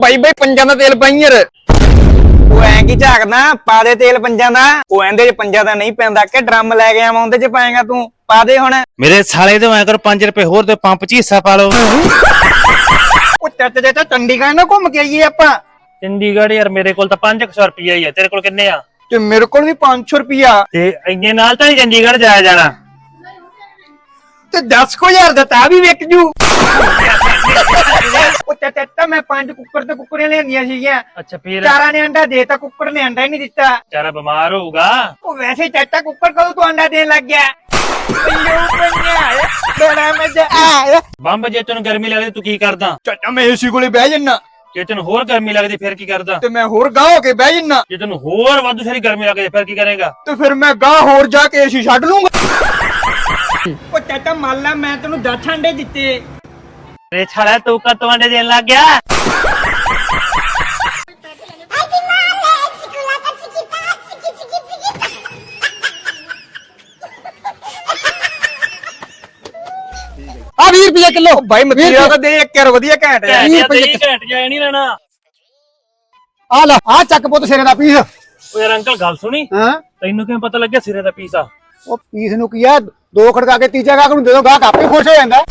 ਬਾਈ ਬਾਈ ਪੰਜਾਂ ਦਾ ਤੇਲ ਪਾਈ ਯਾਰ। ਉਹ ਐਂ ਕੀ ਝਾਕਦਾ? ਪਾ ਦੇ ਤੇਲ ਪੰਜਾਂ ਦਾ। ਉਹ ਇਹਦੇ ਚ ਪੰਜਾਂ ਦਾ ਨਹੀਂ ਪੈਂਦਾ ਕਿ ਡਰਮ ਲੈ ਕੇ ਆਵਾਂ ਉਹਦੇ ਚ ਪਾਏਗਾ ਤੂੰ। ਪਾ ਦੇ ਹੁਣ। ਮੇਰੇ ਸਾਲੇ ਤੋਂ ਐ ਕਰ 5 ਰੁਪਏ ਹੋਰ ਤੇ ਪੰਪ 'ਚ ਹਿੱਸਾ ਪਾ ਲਓ। ਉਹ ਚੱਟ ਚੱਟ ਚੰਡੀਗੜ੍ਹ ਨਾ ਘੁੰਮ ਕੇ ਆਈਏ ਆਪਾਂ। ਚੰਡੀਗੜ੍ਹ ਯਾਰ ਮੇਰੇ ਕੋਲ ਤਾਂ 500 ਰੁਪਏ ਹੀ ਆ। ਤੇਰੇ ਕੋਲ ਕਿੰਨੇ ਆ? ਤੇ ਮੇਰੇ ਕੋਲ ਵੀ 500 ਰੁਪਿਆ ਤੇ ਇੰਨੇ ਨਾਲ ਤਾਂ ਨਹੀਂ ਚੰਡੀਗੜ੍ਹ ਜਾਇਆ ਜਾਣਾ। ਤੇ 10 ਕੋ ਯਾਰ ਦਾ ਤਾਂ ਵੀ ਵਿਕ ਜੂ। ਮੈਂ ਪੰਜ ਕੁੱਕਰ ਤੇ ਕੁੱਕਰੀਆਂ ਲੈਂਦੀਆਂ ਸੀਗੀਆਂ। ਅੱਛਾ ਫੇਰ? ਚਾਰਾਂ ਨੇ ਅੰਡਾ ਦੇਤਾ ਕੁੱਕਰ ਨੇ ਅੰਡਾ ਹੀ ਨਹੀਂ ਦਿੱਤਾ। ਚਾਰਾ ਬਿਮਾਰ ਹੋਊਗਾ। ਉਹ ਵੈਸੇ ਚਾਚਾ ਕੁੱਕਰ ਕਦੋਂ ਤੋਂ ਅੰਡਾ ਦੇਣ ਲੱਗ ਗਿਆ? ਪਈਓ ਪੰਜਾ ਬੜਾ ਮਜ਼ਾ ਆਇਆ। ਬੰਬ ਜੇ ਤੈਨੂੰ ਗਰਮੀ ਲੱਗਦੀ ਤੂੰ ਕੀ ਕਰਦਾ? ਚਾਚਾ ਮੈਂ ਏਸੀ ਕੋਲੇ ਬਹਿ ਜੰਨਾ। ਜੇ ਤੈਨੂੰ ਹੋਰ ਗਰਮੀ ਲੱਗਦੀ ਫਿਰ ਕੀ ਕਰਦਾ? ਤੇ ਮੈਂ ਹੋਰ ਗਾਹ ਹੋ ਕੇ ਬਹਿ ਜੰਨਾ। ਜੇ ਤੈਨੂੰ ਹੋਰ ਵਾਧੂ ਸਾਰੀ ਗਰਮੀ ਲੱਗਦੀ ਫਿਰ ਕੀ ਕਰੇਗਾ? ਤੇ ਫਿਰ ਮੈਂ ਗਾਹ ਹੋਰ ਜਾ ਕੇ ਏਸੀ ਛੱਡ ਲੂੰਗਾ। ਉਹ ਚਾਚਾ ਮੰਨ ਲਾ ਮੈਂ ਤੈਨੂੰ 10 ਅੰਡੇ ਦਿੱਤੇ। ਰੇ ਛਾਲਾ ਤੂੰ chicolata chiquita, chiqui, chiqui, chiquita. ਆ 20 ਰੁਪਏ ਕਿਲੋ। ਬਾਈ ਮਤੀਰਾ ਤਾਂ ਦੇ ਇੱਕ ਯਾਰ ਵਧੀਆ ਘੈਂਟ ਹੈ। ਘੈਂਟ ਵੀਹ ਜਿਹਾ ਰੁਪਏ ਦਹੀਂ ਘੈਂਟ ਜਿਹਾ ਨਹੀਂ ਲੈਣਾ। ਆ ਲੈ ਆ ਚੱਕ ਪੁੱਤ ਸਿਰੇ ਦਾ ਪੀਸ। ਓ ਯਾਰ ਅੰਕਲ ਗੱਲ ਸੁਣੀ? ਹਾਂ? ਤੈਨੂੰ ਕਿਵੇਂ ਪਤਾ ਲੱਗਿਆ ਸਿਰੇ ਦਾ ਪੀਸ ਆ? ਉਹ ਪੀਸ ਨੂੰ ਕੀ ਆ? ਦੋ ਖੜਕਾ ਕੇ ਤੀਜਾ ਗਾਹਕ ਨੂੰ ਦੇ ਦੋ ਗਾਹਕ ਆਪੇ ਖੁਸ਼ ਹੋ ਜਾਂਦਾ।